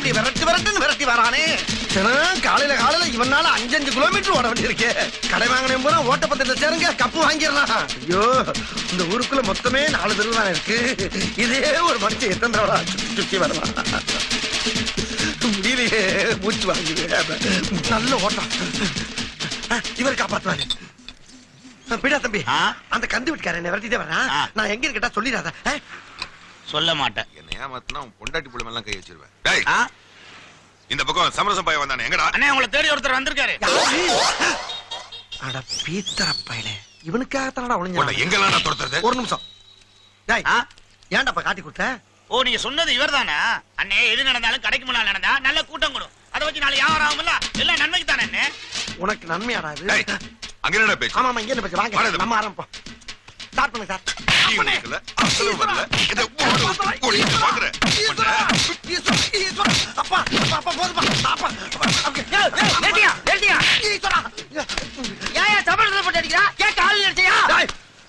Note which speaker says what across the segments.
Speaker 1: இப்படி விரட்டு விரட்டுன்னு விரட்டி வரானே. தினம் காலையில காலையில இவனால அஞ்சஞ்சு கிலோமீட்டர் ஓட வேண்டியிருக்கு. கடை வாங்கினேன் போனா ஓட்டப்பந்தயத்துல சேருங்க கப்பு வாங்கிடலாம். ஐயோ இந்த ஊருக்குள்ள மொத்தமே நாலு தெருவு தானே இருக்கு. இதே ஒரு மனுஷன் எத்தனை தடவை சுத்தி வருவான் முடியலையே மூச்சு வாங்குது. நல்ல ஓட்டம். இவர் காப்பாத்துவாரு. பிடா தம்பி? அந்த கந்து வீட்டுக்காரன் என்னை விரட்டிட்டே வரான். நான் எங்க கேட்டா சொல்லிடாத?
Speaker 2: சொல்ல மாட்டேன்.
Speaker 3: என்ன ஏமாத்தினா உன் பொண்டாட்டி புள்ள எல்லாம் கை வச்சிருவேன். டேய்
Speaker 2: ஆ?
Speaker 3: இந்த பக்கம் சமரசம் பையன் வந்தானே எங்கடா?
Speaker 2: அண்ணே உங்களை தேடி ஒருத்தர் வந்திருக்காரு.
Speaker 1: அட பீத்தர பயலே. இவனுக்காகத்தானடா
Speaker 3: உன்னை
Speaker 1: ஒளிஞ்சான்
Speaker 3: எங்கெல்லாம் நான் துரத்துறது?
Speaker 1: ஒரு நிமிஷம். டேய்
Speaker 2: ஆ?
Speaker 1: ஏன்டாப்பா காட்டி கொடுத்த?
Speaker 2: ஓ நீங்க சொன்னது இவர்தானா? அண்ணே எது நடந்தாலும் கடைக்கு முன்னால நடந்தா நல்ல கூட்டம் கூடும். அதை வச்சு நாளை வியாபாரம் ஆகும்ல? எல்லாம் நன்மைக்கு தானே அண்ணே?
Speaker 1: உனக்கு நன்மையாடா இது?
Speaker 3: டேய் அங்க என்னடா பேச்சு?
Speaker 1: ஆமா ஆமா இங்க என்ன பேச்சு? வாங்க
Speaker 3: வாடா.
Speaker 1: நம்ம ஆரம்பம் ஸ்டார்ட் பண்ணுங்க சார்
Speaker 3: நீ உனக்குல, அசலும் வரல. இதை ஓடு.
Speaker 1: அப்பா அப்பா அப்பா அப்பா. ஈஸ்வரா.
Speaker 4: ஏன் போட்டு அடிக்கிறா? நினைச்சியா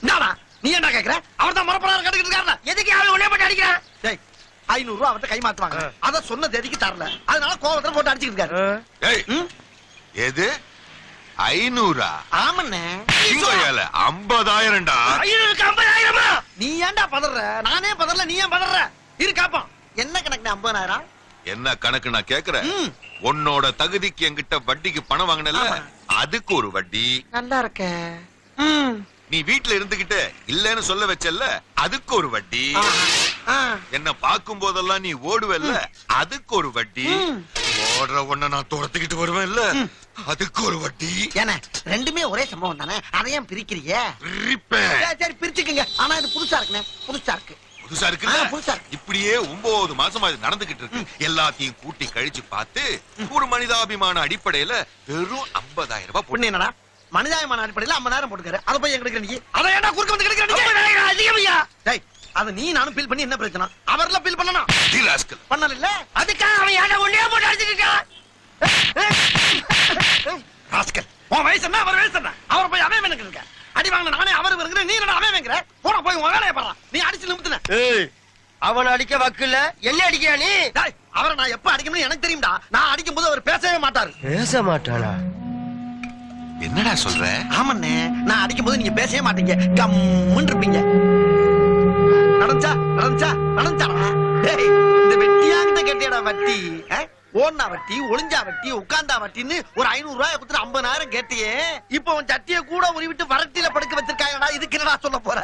Speaker 1: என்னடா? நீ என்ன கேக்குற? அவர் தான் மரப்படாரம் கட்டுக்கிட்டு இருக்காருல.
Speaker 4: எதுக்கு ஆள் உடனே போட்டு அடிக்கிறா?
Speaker 1: டேய் ஐநூறு ரூபா அவர்ட்ட கை மாத்துவாங்க. அத சொன்ன தேதிக்கு தரல. அதனால கோவத்துல போட்டு அடிச்சுக்கிட்டு இருக்காரு?
Speaker 3: எது? ஐநூறா?
Speaker 1: ஆமண்ணே.
Speaker 3: சிங்கோயால ஐம்பதாயிரம்டா.
Speaker 4: ஐநூறுக்கு ஐம்பதாயிரமா?
Speaker 1: நீ ஏன்டா பதற? நானே பதறல நீ ஏன் பதற? இரு காப்போம். என்ன கணக்கு ஐம்பதாயிரம்?
Speaker 3: என்ன கணக்கு நான் கேக்குறேன். உன்னோட தகுதிக்கு என்கிட்ட வட்டிக்கு பணம் வாங்கினல. அதுக்கு ஒரு வட்டி.
Speaker 1: நல்லா இருக்க.
Speaker 3: நீ வீட்டுல இருந்துகிட்டு இல்லன்னு சொல்ல வச்சல்ல அதுக்கு ஒரு வட்டி. என்ன பார்க்கும் போதெல்லாம் நீ ஓடுவல்ல அதுக்கு ஒரு வட்டி. ஓடுற ஒண்ண நான் துரத்துக்கிட்டு வருவேன்ல. அதுக்கு ஒரு வட்டி.
Speaker 1: ஏன ரெண்டுமே ஒரே சம்பவம் தானே? அதையும் பிரிக்கிறீங்க சரி, சரி பிரிச்சுக்குங்க. ஆனா இது புதுசா இருக்குண்ணே புதுசா இருக்கு.
Speaker 3: புதுசா இருக்குல்ல
Speaker 1: ஆ, புதுசா இருக்கு.
Speaker 3: இப்படியே ஒன்பது மாசமா இது நடந்துகிட்டு இருக்கு. எல்லாத்தையும் கூட்டி கழிச்சு பார்த்து ஒரு மனிதாபிமான அடிப்படையில வெறும் 50000 ரூபாய்
Speaker 1: பொண்ணு என்னடா மனிதாயமான அடிப்படையில ஐம்பதாயிரம் போட்டுக்காரு அதை போய் எங்களுக்கு நீ அதை ஏன்டா குறுக்க வந்து கிடைக்கிற
Speaker 4: அதிகமையா
Speaker 1: டேய் அதை நீ நானும் ஃபீல் பண்ணி என்ன பிரச்சனை? அவர்ல ஃபீல் பண்ணணும்.
Speaker 3: ராஸ்கல்.
Speaker 1: பண்ணல? இல்ல
Speaker 4: அதுக்காக அவன் ஏன்டா உடனே போட்டு அடிச்சிட்டு
Speaker 1: ராஸ்கல் உன் வயசு என்ன? அவர் வயசு என்ன? அவர் போய் அவன் எனக்கு இருக்க அடி வாங்கின நானே அவர் வருகிறேன் நீ என்ன அவன் வைக்கிற போன போய் உன் வேலையை பாடுறான் நீ அடிச்சு நிமித்துன.
Speaker 4: அவன் அடிக்க வக்குல என்ன அடிக்கியா நீ?
Speaker 1: டேய் அவரை நான் எப்ப அடிக்கணும்னு எனக்கு தெரியும்டா. நான் அடிக்கும் போது அவர் பேசவே மாட்டாரு.
Speaker 4: பேச மாட்டானா?
Speaker 3: என்னடா சொல்ற?
Speaker 1: ஆமாண்ணே நான் அடிக்கும் போது நீங்க பேசவே மாட்டீங்க. கம்முன்னு இருப்பீங்க. நடந்துச்சா? நடந்துச்சா? நடந்துச்சாடா? டேய் இந்த வெட்டியாங்கிட்ட கேட்டியடா வட்டி ஓன்னா வட்டி ஒளிஞ்சா வட்டி உட்கார்ந்தா வட்டின்னு ஒரு ஐநூறு ரூபாய் கொடுத்துட்டு ஐம்பதாயிரம் கேட்டியே. இப்போ உன் சட்டிய கூட உருவிட்டு வரட்டியில படுக்க வச்சிருக்காங்கடா இதுக்கு என்னடா சொல்ல போற?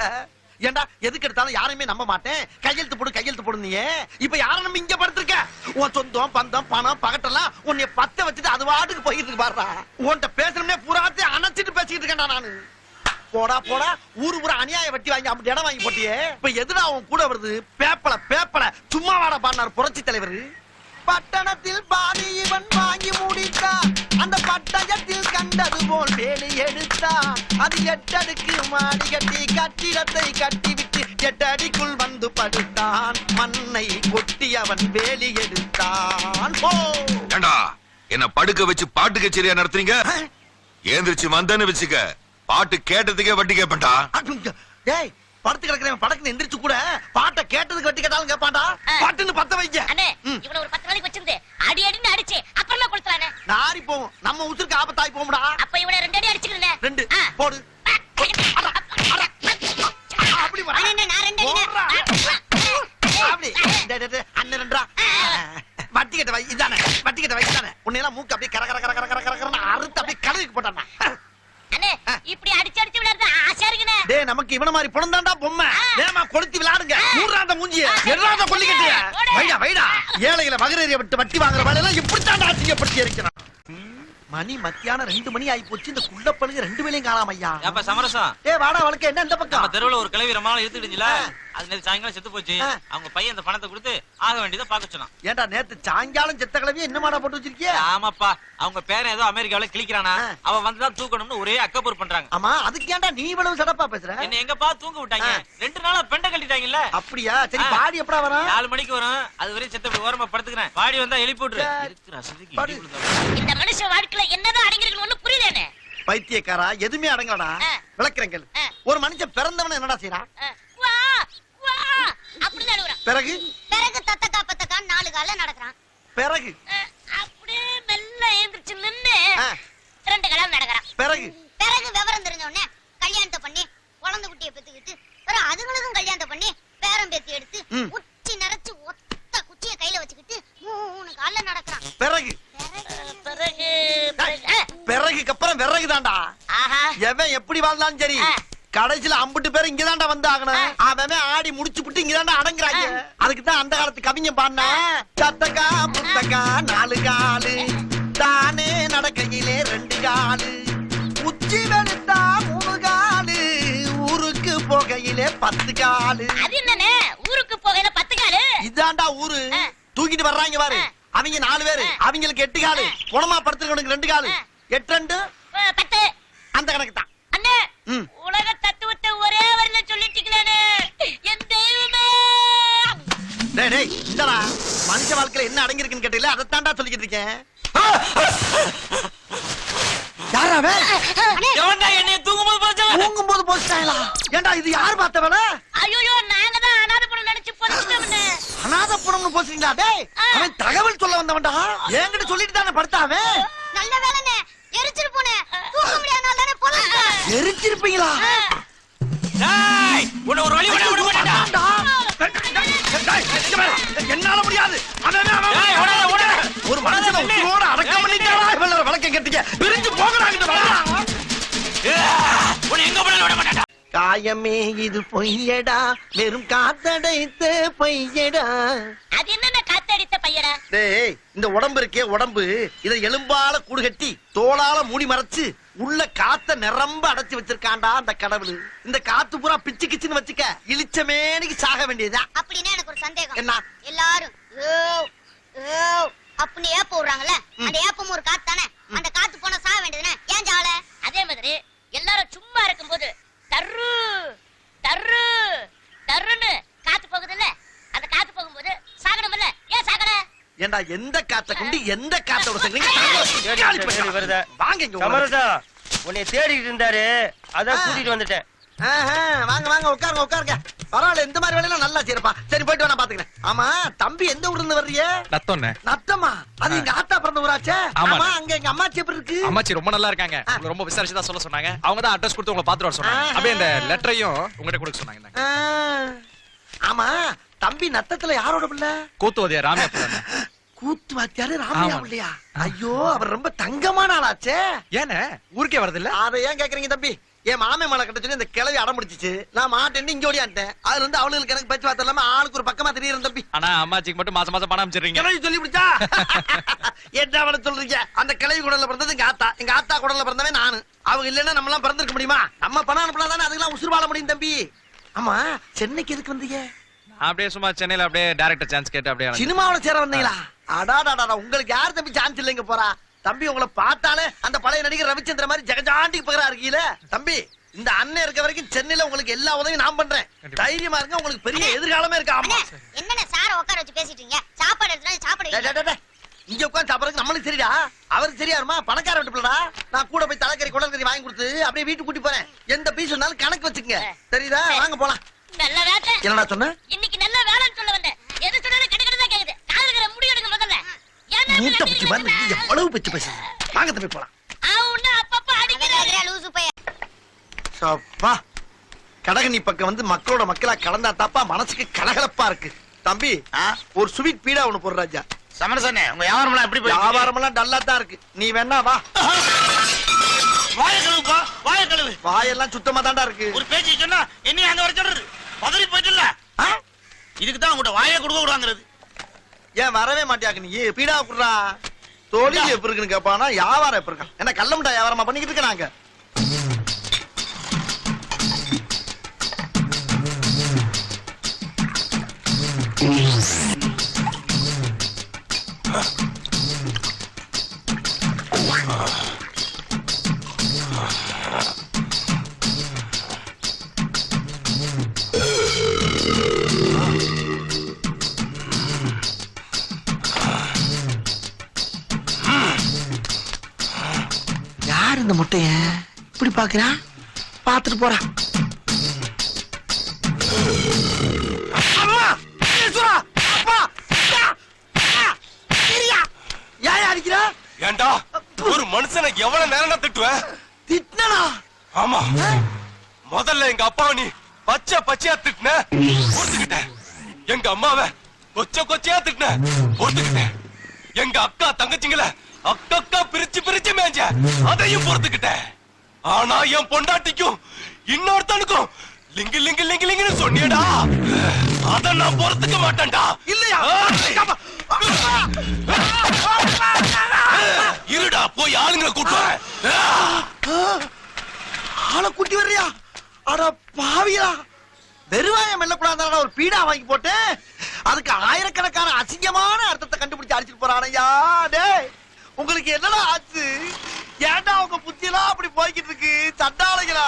Speaker 1: ஏன்டா எதுக்கு எடுத்தாலும் யாரையுமே நம்ப மாட்டேன். கையெழுத்து போடு கையெழுத்து போடு இப்ப யார நம்ம இங்க படுத்திருக்க? உன் சொந்தம் பந்தம் பணம் பகட்டெல்லாம் உன்னை பத்த வச்சுட்டு அது வாட்டுக்கு போயிட்டு இருக்கு பாருடா. உன்கிட்ட பேசணும்னே புறாத்தையும் அணைச்சிட்டு பேசிக்கிட்டு இருக்கேன்டா நானு. போடா போடா ஊரு ஊரா அநியாய வட்டி வாங்கி அப்படி இடம் வாங்கி போட்டியே. இப்ப எதுடா அவன் கூட வருது? பேப்பல பேப்பல சும்மா வாட பாடினார் புரட்சி தலைவர். பட்டணத்தில் பாதி இவன் வாங்கி முடித்தான். அந்த பட்டயத்தில் கண்டது போல் வேலி எடுத்தான். அது எட்டடுக்கு மாடி கட்டி கட்டிடத்தை கட்டிவிட்டு எட்டடிக்குள் வந்து படுத்தான். மண்ணை கொட்டி அவன் வேலி எடுத்தான்.
Speaker 3: என்ன படுக்க வச்சு பாட்டு கச்சேரியா நடத்துறீங்க? ஏந்திரிச்சு வந்தேன்னு வச்சுக்க பாட்டு கேட்டதுக்கே வட்டி
Speaker 1: டேய் படுத்து கிடக்குறவன் படக்குன்னு எந்திரிச்சு கூட பாட்டை கேட்டதுக்கு வட்டி கேட்டாலும் கேட்பான்டா. பாட்டுன்னு பத்த வைக்க
Speaker 5: அண்ணே. இவனை ஒரு பத்து நாளைக்கு வச்சிருந்து அடி அடின்னு அடிச்சு அப்புறமா கொடுத்துறானே
Speaker 1: நாரி போவோம். நம்ம உசுருக்கு ஆபத்தாய் போகும்டா
Speaker 5: அப்ப இவனை ரெண்டு அடி அடிச்சுக்கிறேன்.
Speaker 1: ரெண்டு. போடு. அப்படி வா.
Speaker 5: அண்ணே, நான் ரெண்டு.
Speaker 1: அப்படி. அண்ணன் ரெண்டா? வட்டி கட்ட வை இதானே. வட்டி கட்ட வை இதானே. உன்னையெல்லாம் மூக்கு அப்படியே கர கர கர கர கர கர கரன்னு அறுத்து அப்படியே கடலுக்கு போட்டானா
Speaker 5: இப்படி அடிச்சு அடிச்சு விளையாடுறது ஆசையா இருக்குண்ணே
Speaker 1: டேய் நமக்கு இவன மாதிரி புணந்தாண்டா பொம்மை. ஏமா கொளுத்தி விளையாடுங்க. நூறாந்த மூஞ்சிய. எல்லாத கொல்லிக்கிட்டு வைடா வைடா. ஏழைகளை மகரேறிய விட்டு வட்டி வாங்குற வேலையெல்லாம் இப்படித்தாண்டா அசிங்கப்படுத்தி இருக்கிறான். மணி மத்தியானம் ரெண்டு மணி ஆகி போச்சு. இந்த குள்ளப்பழுங்க ரெண்டு வேலையும் காணாம ஐயா.
Speaker 6: ஏப்பா சமரசம்.
Speaker 1: ஏ வாடா வழக்க என்ன இந்த
Speaker 6: நம்ம
Speaker 1: பக்கம்
Speaker 6: தெருவுல ஒரு கிளவி ரொம்ப நாள். அது நேத்து சாயங்காலம் செத்து போச்சு. அவங்க பையன் அந்த பணத்தை கொடுத்து ஆக வேண்டியதை பார்க்க சொன்னான்.
Speaker 1: ஏன்டா நேத்து சாயங்காலம் செத்த கிளவி என்ன மாடா போட்டு வச்சிருக்கிய?
Speaker 6: ஆமாப்பா. அவங்க பேரன் ஏதோ அமெரிக்காவில கிளிக்கிறானா
Speaker 1: ஆ.
Speaker 6: அவ வந்துதான் தூக்கணும்னு ஒரே அக்கப்பூர் பண்றாங்க.
Speaker 1: ஆமா அதுக்கு ஏன்டா நீ இவ்வளவு சடப்பா பேசுற?
Speaker 6: என்ன எங்கப்பா தூங்க விட்டாங்க. ரெண்டு நாளா பெண்டை கட்டிட்டாங்கல்ல
Speaker 1: அப்படியா? சரி. பாடி எப்படா வரும்?
Speaker 6: நாலு மணிக்கு வரும். அது வரையும் செத்து போய் ஓரமா படுத்துக்கிறேன். பாடி வந்தா எழுப்பி விட்டுரு.
Speaker 5: இந்த மனுஷன் வாழ்க்கையில என்னதான் அடங்கிருக்கணும் ஒண்ணு புரியுதானே
Speaker 1: பைத்தியக்காரா எதுவுமே அடங்கலடா.
Speaker 5: ஆ.
Speaker 1: ஒரு மனுஷன் பிறந்தவன என்னடா செய்யறான்
Speaker 5: வா வா அப்படின்னு அழுகுறான்
Speaker 1: பிறகு?
Speaker 5: பிறகு தத்தக்கா பத்தக்கான்னு நாலு கால நடக்கிறான்.
Speaker 1: பிறகு?
Speaker 5: அப்படியே மெல்ல எழுந்திருச்சு நின்னு ரெண்டு கலம் நடக்கிறான்.
Speaker 1: பிறகு?
Speaker 7: பிறகு விவரம் தெரிஞ்ச உடனே கல்யாணத்தை பண்ணி குழந்தை குட்டியை பெத்துக்கிட்டு பிறகு அதுங்களுக்கும் கல்யாணத்தை பண்ணி பேரம் பேத்தி எடுத்து. உச்சி நிறைச்சு ஒத்த குச்சிய கையில வச்சுக்கிட்டு மூணு கால்ல நடக்கிறான்.
Speaker 1: பிறகு?
Speaker 5: பிறகு?
Speaker 1: பிறகுக்கு அப்புறம் விறகு தான்டா
Speaker 5: ஆஹா.
Speaker 1: எவன் எப்படி வாழ்ந்தாலும் சரி. கடைசியில அம்புட்டு பேர் இங்கதான்டா வந்து ஆகணும் அவன் ஆடி முடிச்சு புட்டு இங்கதான்டா அடங்குறாங்க. அதுக்கு தான் அந்த காலத்து கவிஞ பாடின சத்தக்கா புத்தக்கா நாலு காலு. தானே நடக்கையிலே ரெண்டு காலு. உச்சி வெளுத்தா மூணு காலு. ஊருக்கு போகையிலே பத்து காலு.
Speaker 5: அது என்னண்ணே? ஊருக்கு போகையில பத்து காலு?
Speaker 1: இதான்டா ஊரு. தூக்கிட்டு வர்றாங்க பாரு. அவங்க நாலு பேரு. அவங்களுக்கு எட்டு காலு. குணமா படுத்துருக்கவனுக்கு ரெண்டு காலு. எட்டு ரெண்டு?
Speaker 5: பத்து.
Speaker 1: அந்த கணக்கு தான்
Speaker 5: அண்ணே சொல்லிட்டீங்களே என் தெய்வமே!
Speaker 1: டேய் டேய் இந்தடா. மனுஷ வாழ்க்கையில என்ன அடங்கியிருக்குன்னு கேட்டீங்களா அதைத்தான்டா சொல்லிக்கிட்டு இருக்கேன். யாரா அவன்?
Speaker 6: எவன்டா என்னைய தூங்கும்போது போச்சவன்
Speaker 1: தூங்கும் போது போச்சுட்டாங்களா? ஏன்டா இது யார் பார்த்த வேலை?
Speaker 5: ஐயோ நாங்க தான் அனாதை நினைச்சு பொறுத்துட்டோம்னு
Speaker 1: அநாத புடம்னு போச்சுங்களா டேய் அவன் தகவல் சொல்ல வந்தவன்டா. என்கிட்ட சொல்லிட்டு தானே படுத்தா அவன்?
Speaker 7: நல்ல முடியாதனால தானே பொழுது
Speaker 1: எரிச்சிருப்பீங்களா?
Speaker 6: டேய் உன்னை ஒரு வழி விட மாட்டேன்டா.
Speaker 1: என்னால முடியாது. ஒரு மனுஷனை உசுரோட அடக்கம் பண்ணிட்டாரா இவ்வளவு வழக்கம் கேட்டீங்க. பிரிஞ்சு காயமே இது பொய்யடா. வெறும் காத்தடைத்த பொய்யடா.
Speaker 5: அது என்னென்ன காத்தடித்த பையடா?
Speaker 1: டேய் இந்த உடம்பு இருக்கே உடம்பு. இதை எலும்பால கூடு கட்டி தோளால மூடி மறைச்சு உள்ள காத்த நிரம்ப அடைச்சு வச்சிருக்கான்டா அந்த கடவுள். இந்த காத்து பூரா பிச்சு கிச்சுன்னு வச்சுக்க இளிச்சமேனிக்கு சாக வேண்டியதா
Speaker 7: அப்படின்னா எனக்கு ஒரு சந்தேகம்.
Speaker 1: என்ன?
Speaker 7: எல்லாரும் ஏ, ஏ, அப்படின்னு ஏப்ப விடுறாங்கல்ல? அந்த ஏப்பம் ஒரு காத்து தானே அந்த காத்து போனா சாக வேண்டியதுனே ஏன் சாவல
Speaker 5: அதே மாதிரி எல்லாரும் சும்மா இருக்கும்போது தர்ரு தர்ரு தர்ருன்னு காத்து போகுதுல்ல? அந்த காத்து போகும்போது சாகணும்ல ஏன் சாகல?
Speaker 1: ஏண்டா எந்த காத்த கொண்டு எந்த காத்தோட
Speaker 8: வருதா.
Speaker 1: வாங்க இங்க.
Speaker 8: சமரசா உன்னை தேடிட்டு இருந்தாரு. அதான். கூட்டிட்டு வந்துட்டேன்.
Speaker 1: வாங்க வாங்க உட்காருங்க உட்காருங்க. பரவாயில்ல இந்த மாதிரி வேலையெல்லாம் நல்லா செய்யறப்பா. சரி போயிட்டு நான் பாத்துக்கிறேன் ஆமா தம்பி எந்த ஊர்ல இருந்து வர்றீங்க
Speaker 9: நத்தோண்ணே.
Speaker 1: நத்தமா அது எங்க ஆத்தா பிறந்த ஊராச்சே?
Speaker 9: ஆமா.
Speaker 1: அங்க எங்க அம்மாச்சி எப்படி இருக்கு?
Speaker 9: அம்மாச்சி ரொம்ப நல்லா இருக்காங்க. ரொம்ப விசாரிச்சு தான் சொல்ல சொன்னாங்க. அவங்க தான் அட்ரஸ் கொடுத்து உங்களை பாத்துட்டு வர சொன்னாங்க. அப்படியே இந்த லெட்டரையும் உங்ககிட்ட கொடுக்க சொன்னாங்க
Speaker 1: ஆமா தம்பி நத்தத்துல யாரோட பிள்ளை?
Speaker 9: கூத்துவதியா ராமியா பிள்ளை
Speaker 1: கூத்து வாத்தியாரு ராமையா. பிள்ளையா ஐயோ அவர் ரொம்ப தங்கமான ஆளாச்சே.
Speaker 9: ஏனே ஊருக்கே வரது இல்ல
Speaker 1: அதை ஏன் கேக்குறீங்க தம்பி? என் மாமே மலை கட்ட சொல்லி இந்த கிளவி அடம் முடிச்சிச்சு நான் மாட்டேன்னு இங்க ஓடியான்ட்டேன் அதுல இருந்து அவளுக்கு எனக்கு பேச்சு வார்த்தை இல்லாம ஆளுக்கு ஒரு பக்கமா தெரியுறேன் தம்பி.
Speaker 9: ஆனா அம்மாச்சிக்கு மட்டும் மாசம் மாசம் பணம் அமைச்சிடுறீங்க
Speaker 1: கிளவி சொல்லி பிடிச்சா என்ன அவளை சொல்றீங்க? அந்த கிளவி குடல்ல பிறந்தது எங்க ஆத்தா. எங்க ஆத்தா குடல்ல பிறந்தவன் நானு. அவங்க இல்லைன்னா நம்ம எல்லாம் பிறந்திருக்க முடியுமா? நம்ம பணம் அனுப்பலாம் தானே அதுக்கெல்லாம் உசுறு வாழ முடியும் தம்பி. ஆமா சென்னைக்கு எதுக்கு வந்தீங்க?
Speaker 9: அப்படியே சும்மா சென்னையில அப்படியே டேரக்டர் சான்ஸ் கேட்டு அப்படியே.
Speaker 1: சினிமாவுல சேர வந்தீங்களா? அடாடாடா உங்களுக்கு யார் தம்பி சான்ஸ் இல்லைங்க போறா? தம்பி உங்களை பார்த்தாலே அந்த பழைய நடிகர் ரவிச்சந்திர மாதிரி ஜெகஜாண்டிக்கு பகரா இருக்கீல? தம்பி இந்த அண்ணன் இருக்க வரைக்கும் சென்னையில உங்களுக்கு எல்லா உதவியும் நான் பண்றேன். தைரியமா இருங்க உங்களுக்கு பெரிய எதிர்காலமே இருக்கு. ஆமா.
Speaker 7: என்னண்ணே சார உட்கார வச்சு பேசிட்டு இருக்கீங்க? சாப்பாடு எடுத்துனா சாப்பாடு.
Speaker 1: இங்க உட்காந்து சாப்பிடறதுக்கு நம்மளுக்கு சரிடா அவருக்கு சரியா இருமா பணக்கார வீட்டு பிள்ளடா. நான் கூட போய் தலைக்கறி குடல்கறி வாங்கி கொடுத்து அப்படியே வீட்டுக்கு கூட்டி போறேன். எந்த பீஸ் இருந்தாலும் கணக்கு வச்சுக்கங்க. தெரியுதா? வாங்க போலாம்.
Speaker 5: நல்ல வேட்டை
Speaker 1: என்னடா சொன்ன?
Speaker 5: இன்னைக்கு நல்ல வேலைன்னு சொல்ல வந்தேன். எது சொன்னாலும் கிட்ட கேக்குது. முடி எடுங்க முதல்ல ஏன் நேரத்துல
Speaker 1: மூட்டை பிச்சு
Speaker 5: தெரியுமா?
Speaker 1: எவ்வளவு பிச்சு பேசுறீங்க வாங்க தம்பி போலாம். அப்பா கடகனி பக்கம் வந்து மக்களோட மக்களா கலந்தா தாப்பா மனசுக்கு கலகலப்பா இருக்கு. தம்பி ஒரு ஸ்வீட் பீடா ஒண்ணு போடுற ராஜா.
Speaker 2: சமரசண்ணே உங்க வியாபாரம் எல்லாம் எப்படி?
Speaker 1: வியாபாரம் எல்லாம் டல்லா தான் இருக்கு. நீ வேணா வா.
Speaker 2: வாய கழுவுப்பா வாய கழுவு.
Speaker 1: வாயெல்லாம் சுத்தமா தான்டா இருக்கு.
Speaker 2: ஒரு பேச்சு சொன்னா என்ன அங்க வர சொல்றது? பதறி போயிட்டுல? இதுக்கு தான் உங்கள்கிட்ட வாயை கொடுக்க கூடாங்கிறது
Speaker 1: ஏன் வரவே மாட்டியாக்கு நீ? பீடா குடுறா. தொழில் எப்படி இருக்குன்னு கேப்பானா? வியாபாரம் எப்படி இருக்கான் என்ன கள்ள முட்டா வியாபாரமா பண்ணிக்கிட்டு இருக்க நாங்க? யார் இந்த முட்டைய? இப்படி பாக்குறா பாத்துட்டு போறா!
Speaker 3: ஏண்டா? ஒரு மனுஷனை எவ்வளவு நேரம் திட்டுவேன்
Speaker 1: திட்டினா
Speaker 3: ஆமா. முதல்ல எங்க அப்பாவை நீ பச்சை பச்சையா திட்டின பொறுத்துக்கிட்டேன் எங்க அம்மாவை கொச்ச கொச்சையா திட்டின பொறுத்துக்கிட்டேன் எங்க அக்கா தங்கச்சிங்கள அக்கா பிரிச்சு பிரிச்சு மேஞ்ச அதையும் பொறுத்துக்கிட்டேன் ஆனா என் பொண்டாட்டிக்கும் இன்னொருத்தனுக்கும் லிங்கு லிங்கு லிங்கு லிங்குன்னு சொன்னியடா. அத நான் பொறுத்துக்க மாட்டேன்டா.
Speaker 1: இல்லையா?
Speaker 3: இருடா போய் ஆளுங்களை கூட்டு வரேன்.
Speaker 1: ஆளை கூட்டி வர்றியா? அட பாவியா வெறுவாயம் மெல்லக்கூடாதான ஒரு பீடா வாங்கி போட்டு அதுக்கு ஆயிரக்கணக்கான அசிங்கமான அர்த்தத்தை கண்டுபிடிச்சு அடிச்சிட்டு போறானையா டேய். உங்களுக்கு என்னடா ஆச்சு? ஏன்டா உங்க புத்தியெல்லாம் அப்படி போய்கிட்டு இருக்கு? சண்டாளைகளா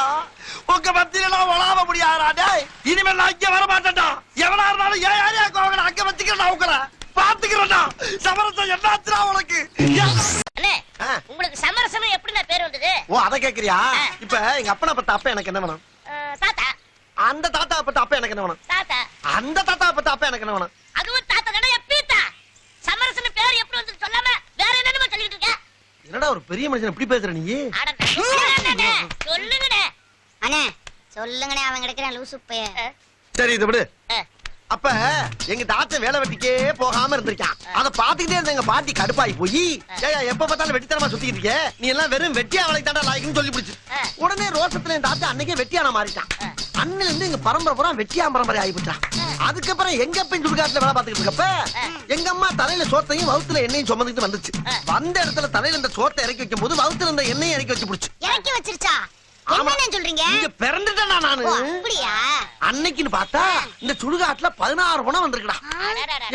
Speaker 1: உங்க மத்தியிலாம் வளாம முடியாதா டேய். இனிமேல் நான் இங்க வர மாட்டேன்டா எவனா இருந்தாலும் ஏன் யாரையா கோவல அங்க வச்சுக்கிறேன் உங்களை. பாத்துக்கிறேன்டா சமரசம் என்னாச்சுடா உனக்கு.
Speaker 5: உங்களுக்கு சமரசம் எப்படிண்ணே பேர் வந்தது?
Speaker 1: ஓ அத கேக்குறியா இப்ப எங்க அப்பனை பத்த அப்ப எனக்கு என்ன வேணும்?
Speaker 5: தாத்தா.
Speaker 1: அந்த தாத்தா பத்த அப்ப எனக்கு என்ன வேணும்?
Speaker 5: தாத்தா.
Speaker 1: அந்த தாத்தா பத்த அப்ப எனக்கு என்ன வேணும்?
Speaker 5: அதுவும் தாத்தா தானே எப்பீத்தா சமரசன் பேர் எப்படி வந்து சொல்லாம வேற என்னன்னு சொல்லிட்டு இருக்க?
Speaker 1: என்னடா ஒரு பெரிய மனுஷன் இப்படி பேசுற நீ?
Speaker 5: அட அண்ணே சொல்லுங்கண்ணே
Speaker 7: அவன் கிடைக்கிறான் லூசு
Speaker 1: சரி இது விடு. அப்ப எங்க தாத்தன் வேலை வெட்டிக்கே போகாம இருந்திருக்கான். அத பாத்துக்கிட்டே இருந்த எங்க பாட்டி கடுப்பாயி போய் ஏயா எப்ப பார்த்தாலும் வெட்டித்தனமா சுத்திக்கிட்டு இருக்க நீ எல்லாம் வெறும் வெட்டியா வேலைக்கு தாண்டா லாய்க்குன்னு சொல்லி பிடிச்சு. உடனே ரோசத்துல என் தாத்தா அன்னைக்கே வெட்டியான மாறிட்டான். அண்ணில இருந்து எங்க பரம்பரை பூரா வெட்டியா பரம்பரை ஆகி போச்சான் அதுக்கப்புறம் எங்க பெண் சுடுகாட்டுல வேலை பார்த்துக்கிட்டு இருக்கப்ப எங்க அம்மா தலையில சோத்தையும் வவுத்துல எண்ணெயும் சுமந்துட்டு வந்துச்சு. வந்த இடத்துல தலையில இந்த சோத்தை இறக்கி வைக்கும் போது வவுத்துல இருந்த எண்ணெயும் இறக்கி வச்சு பிடிச்சு.
Speaker 7: இறக்கி வச்சிருச்சா? என்னண்ணே சொல்றீங்க?
Speaker 1: இங்க பிறந்துட்டேனா நானு?
Speaker 7: அப்படியா?
Speaker 1: அன்னைக்குன்னு பார்த்தா இந்த சுடுகாட்டுல பதினாறு பணம் வந்திருக்குடா.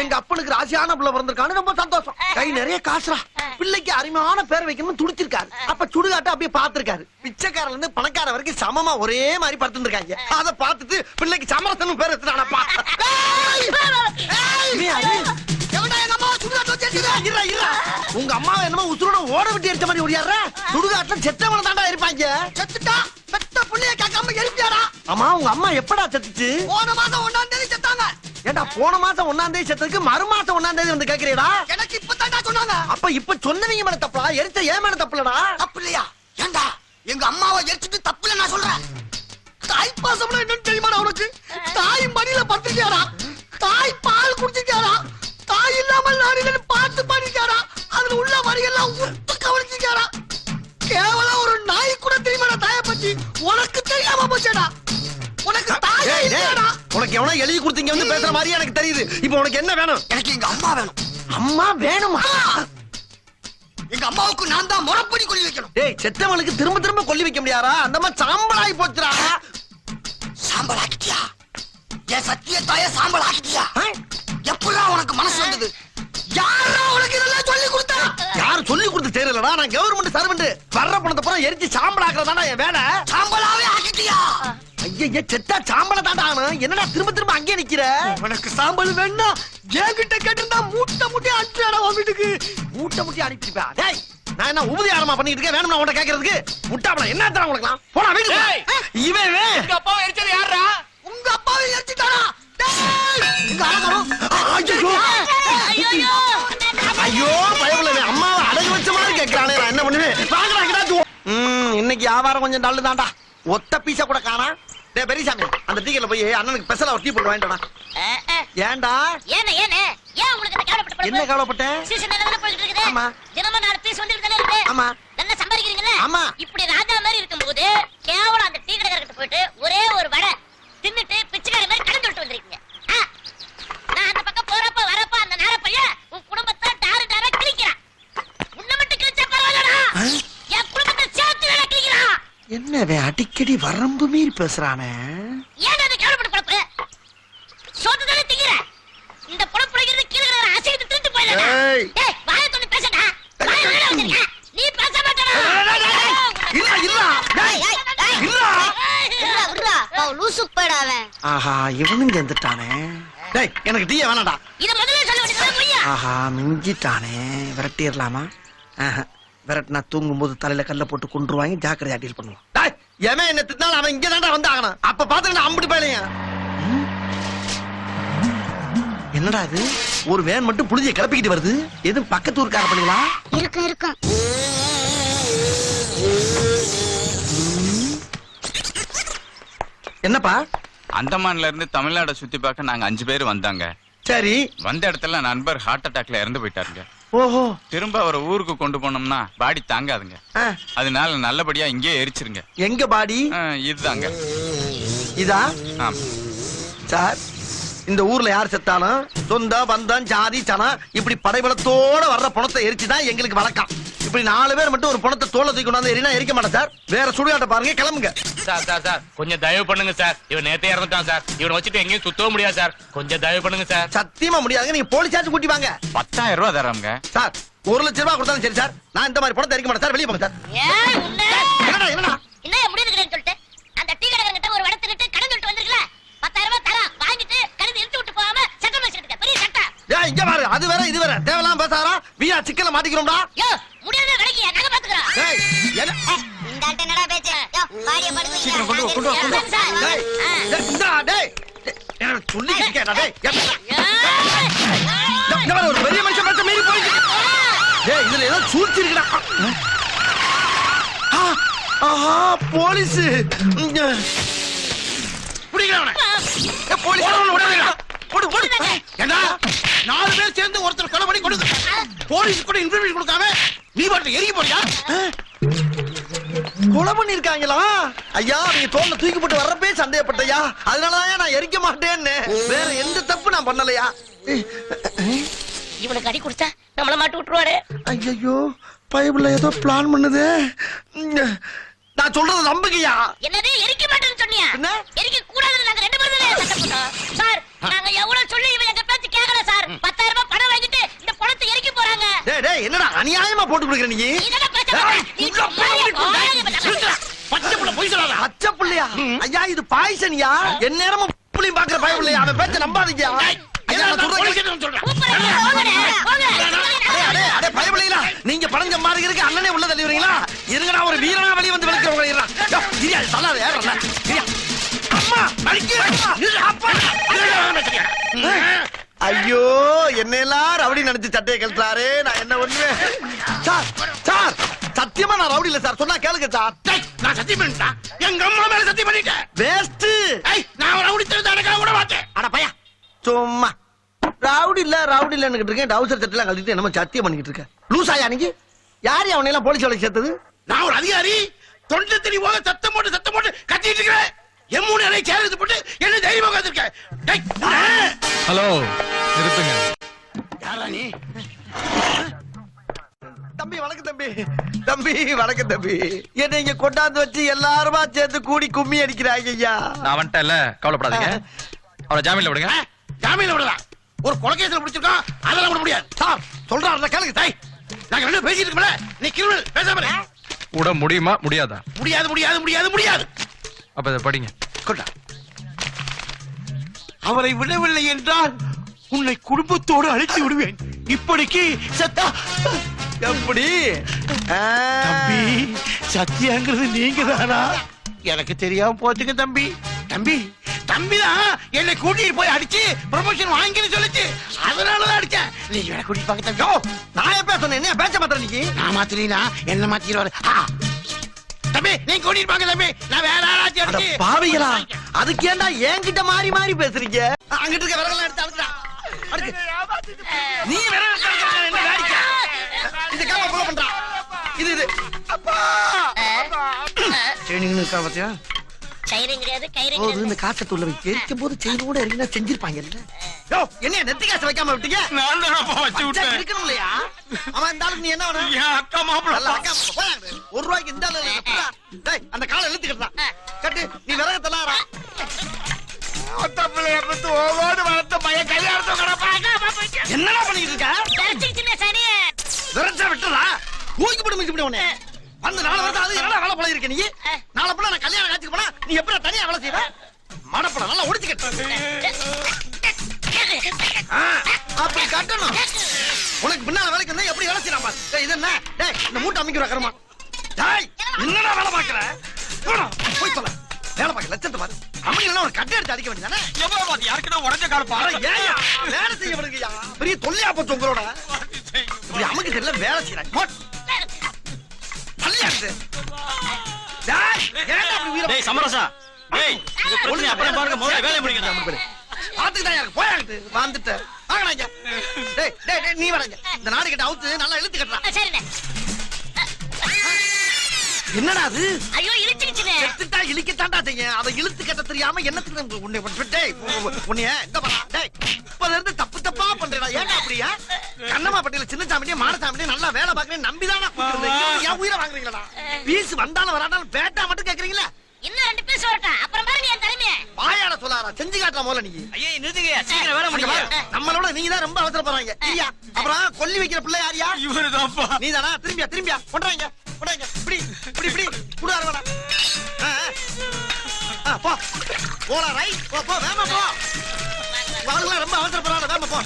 Speaker 1: எங்க அப்பனுக்கு ராசியான பிள்ளை பிறந்திருக்கான்னு ரொம்ப சந்தோஷம். கை நிறைய காசுடா. பிள்ளைக்கு அருமையான பேர் வைக்கணும்னு துடிச்சிருக்காரு. அப்ப சுடுகாட்டை அப்படியே பார்த்திருக்காரு. பிச்சைக்காரல இருந்து பணக்கார வரைக்கும் சமமா ஒரே மாதிரி படுத்துட்டு இருக்காங்க அத பார்த்துட்டு பிள்ளைக்கு சமரசனும் பேர் வச்சுட்டானப்பா. உங்க அம்மா என்னமோ உசுரோட ஓட விட்டு எரிச்ச மாதிரி ஓடியாடுற சுடுகாட்டுல செத்தவன தாண்டா இருப்பாங்க செத்துட்டா? பெத்த புள்ளைய கேட்காம எரிப்பியாடா? ஆமா உங்க அம்மா எப்படா செத்துச்சு? போன மாசம் ஒன்னாம் தேதி செத்தாங்க. ஏண்டா போன மாசம் ஒன்னாம் தேதி செத்ததுக்கு மறு மாசம் ஒன்னாம் தேதி வந்து கேக்குறீடா? எனக்கு இப்ப தாண்டா சொன்னாங்க. அப்ப இப்ப சொன்னவங்க மேல தப்பா? எரிச்ச ஏன் மேல தப்புலடா? தப்பு இல்லையா? ஏண்டா எங்க அம்மாவை எரிச்சிட்டு தப்பு இல்ல நான் சொல்றேன். தாய் பாசம்னா என்னன்னு தெரியுமாடா உனக்கு? தாய் மடியில படுத்துக்கியாரா தாய் பால் குடிச்சிருக்காரா தாய் இல்லாமல் நாரிலன்னு பார்த்து பண்ணிருக்காரா அதுல உள்ள வரியெல்லாம் உத்து கவனிச்சிருக்காரா கேவலம் ஒரு நாய் கூட தெரியுமாடா தாய பத்தி? உனக்கு தெரியாம போச்சேடா. உனக்கு தாயே இல்லையாடா உனக்கு எவனோ எழுதி கொடுத்தீங்க வந்து பேசுற மாதிரி எனக்கு தெரியுது. இப்போ உனக்கு என்ன வேணும்? எனக்கு எங்க அம்மா வேணும். அம்மா வேணுமா? எங்க அம்மாவுக்கு நான் தான் முறப்படி கொல்லி வைக்கணும். டேய் செத்தவனுக்கு திரும்ப திரும்ப கொல்லி வைக்க முடியாதா? அந்த மாதிரி சாம்பலாகி போச்சுடா. சாம்பல் ஆக்கிட்டியா என் சத்திய தாய சாம்பல் ஆக்கிட்டியா எப்படா உனக்கு மனசு வந்தது? யாரா உனக்கு இதெல்லாம் சொல்லி கொடுத்தா? யாரு சொல்லி கொடுத்து தெரியலடா நான் கவர்மெண்ட் சர்வெண்ட் வர்ற பணத்தை பூரா எரிச்சு சாம்பல் ஆக்குறதாடா என் வேலை. சாம்பலாவே ஆக்கிட்டியா? ஐயா செத்தா சாம்பல தாண்டா ஆகணும் என்னடா திரும்ப திரும்ப அங்கே நிக்கிற? உனக்கு சாம்பல் வேணா என்கிட்ட கேட்டிருந்தா மூட்டை மூட்டை அனுப்பிடா உன் வீட்டுக்கு. மூட்டை மூட்டை அனுப்பிடுப்பா டேய் நான் என்ன உபதியாரமா பண்ணிட்டு இருக்கேன்? வேணும்னா உன்ட்ட கேக்குறதுக்கு முட்டாப்பட என்ன தர உனக்கு போடா வீட்டுக்கு. இவன்.
Speaker 6: எங்க அப்பாவை எரிச்சது யாரா
Speaker 1: உங்க அப்பாவை அடங்கணும். ஐயோ.
Speaker 5: ஐயோ
Speaker 1: ஐயோ. பயவுல அம்மாவை அடகு வச்ச மாதிரி கேக்குறானே. நான் என்ன பண்ணுவேன்? வாங்கடா கிடாச்சு ம் இன்னைக்கு வியாபாரம் கொஞ்சம் நல்லு தான்டா ஒத்த பீஸா கூட காணா. பெரியசாமி அந்த டீக்கெட்ல போய் அண்ணனுக்கு ஸ்பெஷலா ஒரு டீ போட்டு வாங்கிட்டா
Speaker 5: அஹ், அஹ்.
Speaker 1: ஏன்டா?
Speaker 5: ஏண்ணே ஏண்ணே ஏன் உங்களுக்கு கவலைப்பட்ட
Speaker 1: என்ன கவலைப்பட்ட?
Speaker 5: சீசன் நல்லா போயிட்டு இருக்குது?
Speaker 1: ஆமா.
Speaker 5: தினமும் நாலு பீஸ் வந்துட்டு தானே இருக்கு?
Speaker 1: ஆமா.
Speaker 5: நல்லா சம்பாதிக்கிறீங்கல்ல?
Speaker 1: ஆமா.
Speaker 5: இப்படி ராஜா மாதிரி இருக்கும்போது கேவலம் அந்த டீ கடைக்காரர்கிட்ட போயிட்டு ஒரே ஒரு வடை தின்னுட்டு பிச்சைக்காரி மாதிரி கடன் சொல்லிட்டு வந்திருக்கீங்க ஆ? நான் அந்த பக்கம் போறப்ப வரப்ப அந்த நேர பையன் உன் குடும்பத்தை டாரு டாரா கிழிக்கிறான் உன்னை மட்டும் கிழிச்சா பரவாயில்லடா என் குடும்பத்தை சேர்த்து வேலை கிழிக்கிறான்
Speaker 1: என்ன இவன் அடிக்கடி வரம்பு மீறி பேசுறானே.
Speaker 5: ஏன் அது கேவலப்பட்ட பொழப்பு சோத்து தானே திங்கிற? இந்த பொழப்பு பிடிக்கிறது கீழே கிடக்கிற அசைத்து திருட்டு போயிடா
Speaker 1: ஏய்.
Speaker 5: ஏய் வாயை தொட்டு பேசடா. வாயை வெளியில வச்சிருக்க. நீ பேச மாட்டடா.
Speaker 1: இல்ல இல்ல! டேய்,
Speaker 7: ஏய், ஏய்.
Speaker 1: இல்ல!
Speaker 7: விட்றா விட்றா அவன் லூசு போயிடா அவன்.
Speaker 1: ஆஹா இவனும் சேர்ந்துட்டானே டேய் எனக்கு டீய வேணாம்டா.
Speaker 5: இத முதல்ல சொல்ல வேண்டியது பொய்யா?
Speaker 1: ஆஹா மிஞ்சிட்டானே. விரட்டிடலாமா? ஆஹா. விரட்டினா தூங்கும் போது தலையில கல்ல போட்டு கொண்டுருவாங்க ஜாக்கிரதையா டீல் பண்ணுவோம் டேய் எவன் என்ன திட்டினாலும் அவன் இங்க தான்டா வந்து ஆகணும் அப்ப பாத்துக்கிட்டு அம்பிட்டு போயிலையா என்னடா இது? ஒரு வேன் மட்டும் புளிய கிளப்பிக்கிட்டு வருது. எதுவும் பக்கத்து ஊருக்கார பண்ணீங்களா?
Speaker 7: இருக்கும் இருக்கும்.
Speaker 1: என்னப்பா?
Speaker 10: அந்தமான்ல இருந்து தமிழ்நாட சுத்தி பார்க்க நாங்க அஞ்சு பேர் வந்தாங்க.
Speaker 1: சரி.
Speaker 10: வந்த இடத்துல நண்பர் ஹார்ட் அட்டாக்ல இறந்து போயிட்டாருங்க.
Speaker 1: ஓஹோ.
Speaker 10: திரும்ப அவரை ஊருக்கு கொண்டு போனோம்னா பாடி தாங்காதுங்க. அதனால நல்லபடியா இங்கேயே எரிச்சிருங்க.
Speaker 1: எங்க பாடி
Speaker 10: இதுதாங்க.
Speaker 1: இதா?
Speaker 10: ஆம்.
Speaker 1: சார். இந்த ஊர்ல யார் செத்தாலும் சொந்த பந்தம் ஜாதி சனம் இப்படி படைபலத்தோட வர்ற பணத்தை எரிச்சுதான் எங்களுக்கு வழக்கம். இப்படி நாலு பேர் மட்டும் ஒரு பணத்தை தோலை தூக்கி கொண்டாந்து எரினா எரிக்க மாட்டேன் சார். வேற சுடுகாட்டை பாருங்க கிளம்புங்க.
Speaker 11: சார் சார் சார் கொஞ்சம் தயவு பண்ணுங்க சார். இவன் நேத்தே இறந்துட்டான் சார். இவனை வச்சுட்டு எங்கேயும் சுத்தவும் முடியாது சார். கொஞ்சம் தயவு பண்ணுங்க சார்.
Speaker 1: சத்தியமா முடியாதுங்க நீங்க போலீஸாச்சும் கூட்டி வாங்க.
Speaker 10: பத்தாயிரம் ரூபாய் தராங்க
Speaker 1: சார் ஒரு லட்சம் ரூபாய் கொடுத்தாலும் சரி சார். நான் இந்த மாதிரி பணத்தை எரிக்க மாட்டேன் சார். வெளியே போங்க சார்
Speaker 5: ஏய் உன்னை
Speaker 1: என்னடா என்னடா
Speaker 5: என்ன முடிவுக்கிறேன்னு சொல்லிட்டு அந்த டீ கடைக்காரங்கிட்ட ஒரு வடத்துக்கிட்டு கடன் சொல்லிட்டு வந்திருக்கல பத்தாயிரம் ரூபாய் தரா வாங்கிட்டு கடன் இழுத்து விட்டு போகாம சட்டம் வச்சுக்கிட்டு பெரிய சட்டம்
Speaker 1: ஏய் இங்க பாரு அது வேற இது வேற. தேவையில்லாம பேசாரா வீணா சிக்கல மாட்டிக்கிறோம்டா.
Speaker 5: யோ முடியாத நாங்க பாத்துக்கிறோம்.
Speaker 1: ஏய் என்ன?
Speaker 7: இந்த ஆள்கிட்ட என்னடா பேச்சு? யோ, வாடிய படுக்க
Speaker 1: சீக்கிரம் கொண்டு வா, கொண்டு வா, கொண்டு வா.
Speaker 5: சார்.
Speaker 1: டேய். டேய், இந்தா, டேய். என்ன டேய். ஒரு பெரிய மனுஷன் மீறி. டேய், இதுல ஏதோ சூழ்ச்சி இருக்குடா. ஆ, ஆஹா, போலீஸ். ஏ, போலீஸ்.
Speaker 8: ஓடு, ஓடு, ஓடு. ஏண்டா? நாலு பேர் சேர்ந்து ஒருத்தர் கொலை பண்ணி கொடுத்து போலீஸ் கூட இன்ஃபர்மேஷன் கொடுக்காம நீ பாட்டு எரிக்க போறியா?
Speaker 1: கொலை பண்ணிருக்காங்களா? ஐயா நீங்க தோல்ல தூக்கி போட்டு வர்றப்பே சந்தேகப்பட்டயா? அதனாலதான் நான் எரிக்க மாட்டேன்னு. வேற எந்த தப்பு நான் பண்ணலையா?
Speaker 5: இவனுக்கு அடி கொடுத்தா நம்மள மாட்டு விட்டுருவாரு
Speaker 1: ஐயோ பைபிள்ல ஏதோ பிளான் பண்ணுது. நான் சொல்றத நம்புங்கய்யா.
Speaker 5: என்னது? எரிக்க மாட்டேன்னு சொன்னியா?
Speaker 1: என்ன?
Speaker 5: எரிக்க கூடாதுன்னு நாங்க ரெண்டு பேரும் சார் நாங்க எவ்வளவு சொல்லி இவன் எங்க பேச்சு கேட்கல சார். பத்தாயிரம் ரூபாய் பணம் வாங்கிட்டு இந்த பணத்தை எரிக்க போறாங்க.
Speaker 1: டேய் டேய் என்னடா அநியாயமா போட்டு கொடுக்குற நீ?
Speaker 5: நீ தானே பேச்ச
Speaker 1: டேய்,
Speaker 5: மாட்ட. நீ
Speaker 1: உள்ள
Speaker 5: சும்மாரியா
Speaker 1: போட்டு
Speaker 5: போய்
Speaker 1: கொடுக்குற.
Speaker 5: இப்ப தப்பு.
Speaker 8: பச்சை புள்ள பொய் சொல்லாத.
Speaker 1: பச்சை புள்ளையா? ஐயா இது பாய்சன்யா? என் நேரமும் புள்ளையும் பாக்குற பயம் இல்லையா? அவன் பேச்ச நம்பாதீங்க. நான்? நீங்க பணஞ்ச மாதிரி இருக்கு அண்ணனே உள்ள தள்ளி வரீங்களா இருங்கடா ஒரு வீரனா வெளிய வந்து விளக்கிறவங்க இரியா, தள்ளாத, ஏறுறா, ஐயோ என்னெல்லாம் ரவுடி நினைச்சு சட்டையை கழட்டாரு நான் என்ன ஒண்ணு சார் சார் சத்தியமா நான் ரவுடி இல்ல சார். சொன்னா கேளுங்க சார்.
Speaker 8: நான் சத்தியம் பண்ணிட்டேன் எங்க அம்மா மேல சத்தியம் பண்ணிட்டேன்
Speaker 1: வேஸ்ட்
Speaker 8: நான் ஒரு அவடி தனக்காக விட மாட்டேன்.
Speaker 1: அட பையா. சும்மா. ரவுடி இல்ல ரவுடி இல்லன்னு இருக்கேன். டவுசர் சட்டெல்லாம் கழட்டிட்டு என்னமோ சத்தியம் பண்ணிக்கிட்டு இருக்க லூசாயா நீங்க? யார் அவனை எல்லாம் போலீஸ் வேலைக்கு சேர்த்தது?
Speaker 8: நான் ஒரு அதிகாரி. தொண்டை தெரி போக சத்தம் போட்டு சத்தம் போட்டு கத்திட்டு இருக்கிறேன். என் மூணு அறை சேர் எடுத்து போட்டு என்ன தைரியமா ஏய்,
Speaker 9: ஹலோ நிறுத்துங்க.
Speaker 8: யாரா நீ?
Speaker 1: தம்பி வணக்கம் தம்பி. தம்பி வணக்கம் தம்பி. என்ன இங்க கொண்டாந்து வச்சு எல்லாருமா சேர்ந்து கூடி கும்மி அடிக்கிறாங்க ஐயா.
Speaker 9: நான் வந்துட்டேன்ல கவலைப்படாதீங்க. அவரை ஜாமீன்ல விடுங்க.
Speaker 8: ஜாமீன்ல விடலாம் ஒரு கொலைகேசில் பிடிச்சிருக்கோம் அதெல்லாம் விட முடியாது.
Speaker 1: சார் சொல்றாருல கேளுங்க
Speaker 8: டேய். நாங்க ரெண்டு பேசிட்டு இருக்கோம்ல. நீ கிரிமினல் பேசாம.
Speaker 9: விட முடியுமா? முடியாதா?
Speaker 8: முடியாது முடியாது முடியாது முடியாது.
Speaker 9: அப்ப இதை படிங்க.
Speaker 1: கொண்டா.
Speaker 8: அவரை விடவில்லை என்றால் உன்னை குடும்பத்தோடு அழைத்து விடுவேன். இப்படிக்கு சத்தா.
Speaker 1: எப்படி.
Speaker 8: தம்பி சத்தியாங்கிறது நீங்க தானா எனக்கு தெரியாம போச்சுங்க தம்பி. தம்பி தம்பி தான் என்னை கூட்டிட்டு போய் அடிச்சு ப்ரமோஷன் வாங்கின்னு சொல்லுச்சு. அதனாலதான் அடிச்சேன். நீங்க என்ன கூட்டிட்டு பாக்க தம்பி.
Speaker 1: நான் எப்ப சொன்னேன்? என்ன பேச்ச மாத்திர நீங்க
Speaker 8: நான் மாத்தினா என்ன மாத்திடுவாரு ஆ. தம்பி நீங்க கூட்டிட்டு பாக்க தம்பி. நான் வேற ஆளாச்சும்
Speaker 1: அட
Speaker 8: அடிச்சு
Speaker 1: பாவிகளா அதுக்கு ஏன்டா என்கிட்ட மாறி மாறி பேசுறீங்க? அங்கிட்டு இருக்க விறகெல்லாம் எடுத்து அடுத்துடா அடுத்து நீ விறகு எடுத்து அடுத்துடா, என்ன வேடிக்கை? இது பண்றா. இது இது. அப்பா! ட்ரெயினிங் இருக்கா பாத்தியா?
Speaker 5: கயிறும் கிடையாது கயிறும்
Speaker 1: போது
Speaker 5: கிடையாது
Speaker 1: இந்த காசை உள்ள வைக்க எரிக்கும் போது செயினோட இறங்கினா செஞ்சிருப்பாங்கல்ல யோ என்ன நெத்தி காசை வைக்காம விட்டீங்க?
Speaker 12: நான் தான் வச்சு
Speaker 1: பச்சை இருக்கணும் இல்லையா? அவன் இந்த ஆளுக்கு நீ என்ன வேணும்?
Speaker 12: அக்கா மாப்பிள்ள
Speaker 1: அக்கா. ஒரு ரூபாய்க்கு இந்த ஆளு? டேய், அந்த காலை இழுத்துக்கிட்டா கட்டு நீ விறகு தள்ளாரா என்னடா பண்ணிட்டு இருக்க?
Speaker 5: தரிசிக்கிச்சுன்னு சரி.
Speaker 1: விரச்சா விட்டுறா. தூக்கி போட்டு மிச்சு விட உடனே அந்த நாலு வருஷம் அது என்னடா வேலை போல இருக்க நீ? நாளை நான் கல்யாணம் காட்சிக்கு போனா நீ எப்படி தனியா வேலை செய்வ? மடப்பட நல்லா ஒடிச்சுக்கிட்டு அப்படி கட்டணும். உனக்கு பின்னால வேலை டேய், இது என்ன? டேய் இந்த மூட்டை அமைக்கிற கரமா டேய் என்னடா வேலை பாக்குற போடா, போய் சொல்ல வேலை பார்க்க லட்சத்தை பாரு. அவங்க ஒரு கட்டை எடுத்து அடிக்க வேண்டியதானே?
Speaker 3: எவ்வளவு பாத்து யாருக்கிட்ட உடஞ்ச கால
Speaker 1: வேலை செய்ய விடுங்கய்யா. பெரிய தொல்லையா போச்சு உங்களோட. இப்படி அமுக்கு தெரியல வேலை செய்யறாங்க போட். தள்ளியா இருக்கு. டேய், ஏன்டா அப்படி வீர-
Speaker 8: டேய் சமரசா. டேய் இந்த பிரச்சனை. அப்புறம் பாருங்க முதல்ல வேலையை முடிக்கணும்
Speaker 1: பாத்துக்கிட்டா யாருக்கு? போயா. வந்துட்டேன். டேய், டேய், நீ வர இங்க. இந்த நாடு கிட்ட அவுத்து நல்லா இழுத்து கட்டுறா.
Speaker 5: ஆ, சரிண்ணே.
Speaker 1: என்னடா அது?
Speaker 5: ஐயோ இழுச்சுக்கிச்சுண்ணே
Speaker 1: செத்துட்டா இழுக்கத்தாண்டா செய்யும். அதை இழுத்து கட்ட தெரியாம என்னத்துக்கு உன்னை டேய் உன்னைய இந்த டேய் இப்பல இருந்து தப்பு தப்பா பண்றடா. ஏன்டா அப்படியா கண்ணம்மா பட்டியல சின்ன சாமியும் மாடசாமியும் நல்லா வேலை பாக்குறேன் நம்பிதானா என் உயிரை வாங்குறீங்களா பீஸ் வந்தாலும் வராட்டாலும் பேட்டா மட்டும் கேக்குறீங்களா?
Speaker 5: பேர் சொல்லட்டா அப்புறம் பாருங்க என் தலைமையை.
Speaker 1: வாயாட சொல்லாரா செஞ்சு காட்டுற போல நீ.
Speaker 8: ஐயே நிறுத்துங்க. சீக்கிரம் வேலை
Speaker 1: பாரு, நம்மளோட நீங்க தான் ரொம்ப அவசரப்படுறாங்க. இல்லையா அப்புறம் கொல்லி வைக்கிற பிள்ளை யாரியா?
Speaker 3: இவருதான்ப்பா.
Speaker 1: நீ தானா திரும்பியா திரும்பியா. கொண்டாங்க. கொண்டாங்க. இப்படி இப்படி இப்படி. கூட அரவணா போ. போடா ரைட் போ போ. வேமா போ. வாழ்க்கை ரொம்ப அவசரப்படுறாங்க. வேமா போ.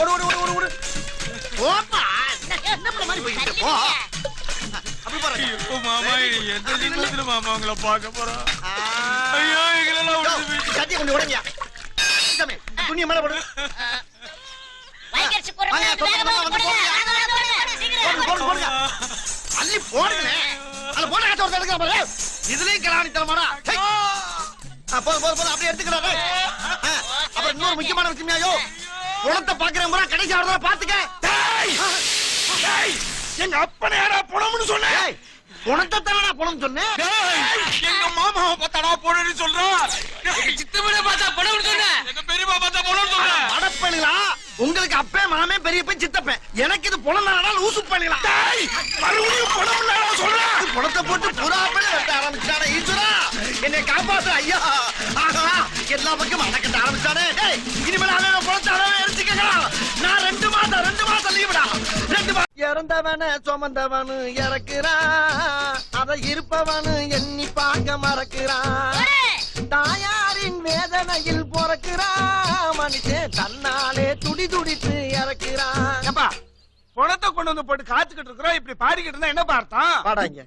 Speaker 1: ஓடு ஓடு ஓடு ஓடு ஓடு. போப்பா. என்ன மாதிரி போயிட்டு? போ.
Speaker 3: இப்போ மாமா எந்த மாமா உங்களை பார்க்க போறோம். ஐயோ எங்களெல்லாம் விட்டு.
Speaker 1: சட்டியை கொஞ்சம் உடைங்க. சாமி, துணியை மேல போடு.
Speaker 5: வைக்கரிசி
Speaker 1: வாங்க,
Speaker 5: போடுங்க. போடுங்க
Speaker 1: போடுங்க.
Speaker 5: போடுங்க.
Speaker 1: போடுங்க போடுங்க போடுங்க அள்ளி போடுங்க அதுல போட காத்த ஒரு எடுக்கிற பாரு. இதுலயும் கிளாணி தரமாடா போதும் போதும் போதும் அப்படியே எடுத்துக்கிறா டேய். ஆ, அப்புறம் இன்னொரு முக்கியமான விஷயம் ஐயோ. குளத்தை பாக்குற முறை கடைசி ஆடுறத பாத்துக்க
Speaker 4: எங்க அப்பனை யாரா புணம்னு சொன்ன?
Speaker 1: டேய், குணத்தை தானடா குணம் சொன்னேன்
Speaker 3: எங்க மாமாவை பார்த்தாடா போடுன்னு சொல்றான் சித்தப்பட பார்த்தா போடணும்னு சொன்னேன் எங்க பெரியப்பா பார்த்தா போடணும்னு சொல்றேன்
Speaker 1: மடப்பணிகளா உங்களுக்கு அப்பே மாமே பெரியப்பன் சித்தப்பன். எனக்கு இது தானடா லூசு பண்ணிகளா
Speaker 4: மறுபடியும் புணம் சொல்றேன்
Speaker 1: குணத்தை போட்டு ஆரம்பிச்சானே ஈஸ்வரா. என்னை காப்பாத்து ஐயா. ஆஹா. எல்லா பக்கம் அடக்கட்ட ஆரம்பிச்சானே? இனிமேல் அவன் அவன் எடுத்துக்கலாம் நான் ரெண்டு மாசம் ரெண்டு மாசம் லீவுடா ரெண்டு மாசம் இறந்தவன சுமந்தவனு இறக்குறான் அதை இருப்பவனு எண்ணி பார்க்க மறக்கிறான் தாயாரின் வேதனையில் பிறக்கிறான் மனுஷன் தன்னாலே துடி துடித்து இறக்கிறான்
Speaker 4: குணத்தை கொண்டு வந்து போட்டு காத்துக்கிட்டு இருக்கிறோம். இப்படி பாடிக்கிட்டு இருந்தா என்ன பார்த்தோம்
Speaker 1: பாடாங்க.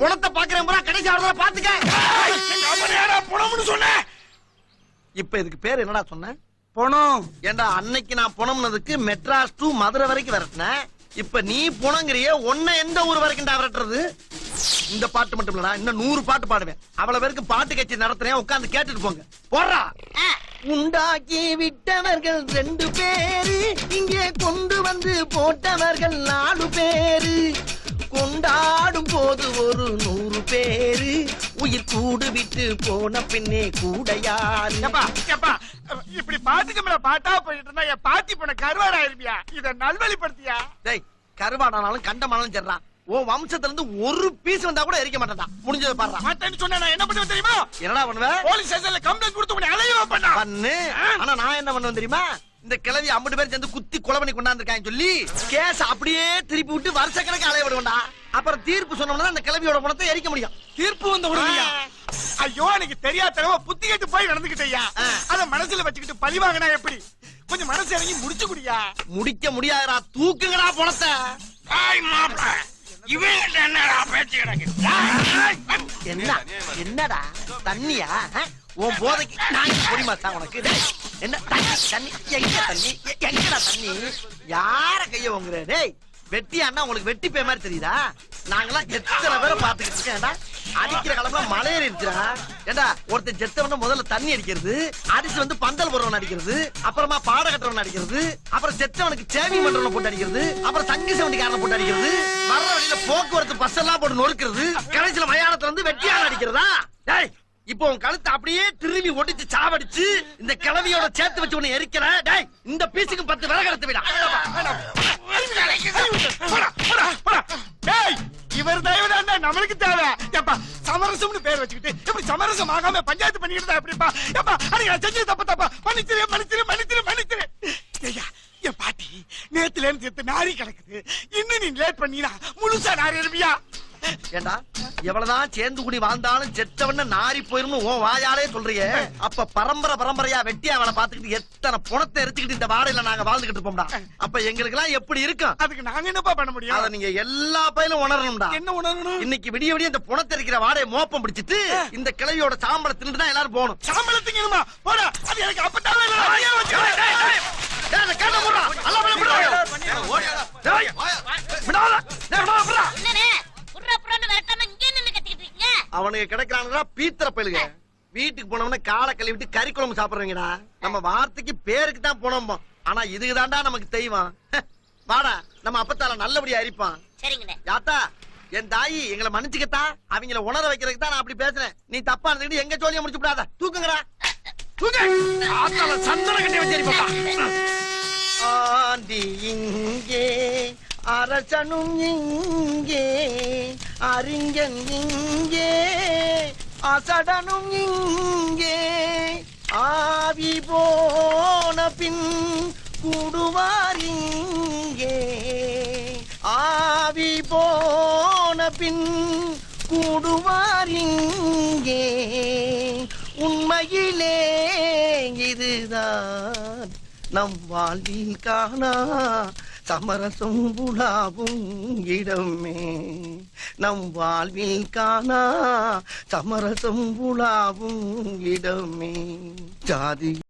Speaker 1: குணத்தை பாக்குறேன் பூரா கடைசி ஆடுறத பாத்துக்க
Speaker 4: புணம்னு சொன்ன
Speaker 1: இப்ப இதுக்கு பேர் என்னடா சொன்ன?
Speaker 4: புணம்.
Speaker 1: ஏண்டா அன்னைக்கு நான் புணம்னதுக்கு மெட்ராஸ் டு மதுரை வரைக்கும் விரட்டினேன். இப்ப நீ புணங்கிறிய ஒன்ன எந்த ஊர் வரைக்கும் விரட்டுறது? இந்த பாட்டு மட்டும் இல்லடா இன்னும் நூறு பாட்டு பாடுவேன். அவ்வளவு பேருக்கு பாட்டு கட்சி நடத்துறேன் உட்கார்ந்து கேட்டுட்டு போங்க. போடுறா. உண்டாக்கி விட்டவர்கள் ரெண்டு பேரு இங்கே கொண்டு வந்து போட்டவர்கள் நாலு பேரு. கொண்டாடும் போது ஒரு நூறு பேரு உயிர் கூடு விட்டு போன பின்னே கூட யாரு
Speaker 4: இப்படி பாட்டுக்கு மேல பாட்டா போயிட்டு இருந்தா என் பாத்தி போன கருவாடா இருப்பியா இத நல்வழிப்படுத்தியா?
Speaker 1: டேய் கருவாடானாலும் கண்டமானாலும் சரிதான் உன் வம்சத்துல இருந்து ஒரு பீஸ் வந்தா கூட எரிக்க மாட்டேன்டா. முடிஞ்சதை பாடுறா.
Speaker 4: மாட்டேன்னு சொன்னா என்ன பண்ணுவேன் தெரியுமா?
Speaker 1: என்னடா பண்ணுவ?
Speaker 4: போலீஸ் ஸ்டேஷன்ல கம்ப்ளைண்ட் கொடுத்து உன்னை அலையவா பண்ணா.
Speaker 1: பண்ணு ஆனா நான் என்ன பண்ணுவேன் தெரியுமா? இந்த கிழவி ஐம்பது பேர் சேர்ந்து குத்தி கொலை பண்ணி கொண்டாந்துருக்காங்க சொல்லி கேஸ் அப்படியே திருப்பி விட்டு வருஷ கணக்கு அலைய விடுவேன்டா அப்புறம் தீர்ப்பு சொன்னோம்னா அந்த கிழவியோட பணத்தை எரிக்க முடியும்.
Speaker 4: தீர்ப்பு வந்த உடனேயா ஐயோ எனக்கு தெரியாதனமா புத்தி கேட்டு போய் நடந்துகிட்டயா. அத மனசுல வச்சுக்கிட்டு பழி வாங்கினா எப்படி? கொஞ்சம் மனசு இறங்கி முடிச்சு குடியா.
Speaker 1: முடிக்க முடியாதுடா தூக்குங்கடா பணத்தை
Speaker 4: என்னடா பேச்சு கிடக்கு?
Speaker 1: என்ன? என்னடா? தண்ணியா? உன் போதைக்கு நான் புரியுமா தான் உனக்கு என்ன தண்ணி தண்ணி எங்க தண்ணி எங்கடா தண்ணி? யார கைய வாங்குற டேய் வெட்டியாண்டா உங்களுக்கு வெட்டி பே மாதிரி தெரியுதா? நாங்களாம் எத்தனை பேரை பாத்துக்கிட்டு இருக்கேன்டா அடிக்கிற கிளம்புல மலையேறி இருக்கிறா ஏண்டா ஒருத்தர் செத்தவன முதல்ல தண்ணி அடிக்கிறது அடிச்சு வந்து பந்தல் போடுறவன் அடிக்கிறது அப்புறமா பாட கட்டுறவன் அடிக்கிறது அப்புறம் செத்தவனுக்கு சேவி பண்றவன போட்டு அடிக்கிறது அப்புறம் தங்கி சவண்டிக்காரனை போட்டு அடிக்கிறது வர்ற வழியில போக்குவரத்து பஸ் எல்லாம் போட்டு நொறுக்கிறது கடைசியில மயானத்துல வந்து வெட்டியால அடிக்கிறதா? டேய் இப்போ உன் கழுத்தை அப்படியே திரும்பி ஒடிச்சு சாவடிச்சு இந்த கிழவியோட சேர்த்து வச்சு உன்னை எரிக்கிற டேய் இந்த பீஸுக்கு பத்து விறகு எடுத்து விடா.
Speaker 4: டேய் இவர் தயவுதான்டா நம்மளுக்கு தேவை. ஏப்பா சமரசம்னு பேர் வச்சுக்கிட்டு எப்படி சமரசம் ஆகாம பஞ்சாயத்து பண்ணிக்கிட்டு எப்படிப்பா? ஏப்பா அன்னைக்கு நான் செஞ்சது தப்பு தப்பா. மன்னிச்சிரு மன்னிச்சிரு மன்னிச்சிரு மன்னிச்சிரு. ஐயா என் பாட்டி நேத்துல இருந்து நாரி கிடக்குது. இன்னும் நீ லேட் பண்ணினா முழுசா நாரி இருப்பியா
Speaker 1: ஏண்டா? எவ்வளவுதான் சேர்ந்து கூடி வாழ்ந்தாலும் செத்தவன நாரி போயிரும் உன் வாயாலே சொல்றியே. அப்ப பரம்பரை பரம்பரையா வெட்டியா அவளை பாத்துக்கிட்டு எத்தனை புணத்தை எரிச்சுக்கிட்டு இந்த வாடையில நாங்க வாழ்ந்துகிட்டு இருப்போம்டா. அப்ப எங்களுக்கு எல்லாம் எப்படி இருக்கும்?
Speaker 4: அதுக்கு நாங்க என்னப்பா பண்ண முடியும்?
Speaker 1: அத நீங்க எல்லா பயிலும் உணரணும்டா.
Speaker 4: என்ன உணரணும்?
Speaker 1: இன்னைக்கு விடிய விடிய இந்த புணத்தை இருக்கிற வாடையை மோப்பம் பிடிச்சிட்டு இந்த கிளவியோட சாம்பலை தின்னுட்டு தான் எல்லாரும் போகணும்.
Speaker 4: சம்பளத்துக்கு போடா. அது எனக்கு
Speaker 1: டேய், அந்த கேட்ட மூடுடா. எல்லாம் வெளிய விடுடா. டேய், விடாத. டேய், விடாத, அவனுக்கு கிடைக்கிறானுங்களா பீத்திர பயிலுங்க வீட்டுக்கு போனவன காலை கழுவிட்டு கறி குழம்பு சாப்பிடுறீங்கடா நம்ம வார்த்தைக்கு பேருக்கு தான் போனோம் ஆனா இதுக்கு தான்டா நமக்கு தெய்வம் வாடா நம்ம அப்பத்தால நல்லபடியா அரிப்பான் யாத்தா என் தாயி எங்களை மன்னிச்சுக்கத்தா அவங்கள உணர வைக்கிறதுக்கு தான் நான் அப்படி பேசுறேன் நீ தப்பா இருந்துக்கிட்டு எங்க ஜோலியை முடிச்சு விடாத தூக்குங்கடா தூக்கு ஆத்தால சந்தன கட்டி வச்சிருப்பா ஆண்டி இங்கே அரசனும் இங்கே அறிஞன் இங்கே அசடனும் இங்கே. ஆவி போன பின் கூடுவார் இங்கே. ஆவி போன பின் கூடுவார் இங்கே. உண்மையிலே இதுதான் நம் வாழ்வில் காணா சமரசம் புலாவும் இடமே. நம் வாழ்வில் காணா சமரசம் புலாவும் இடமே. ஜாதி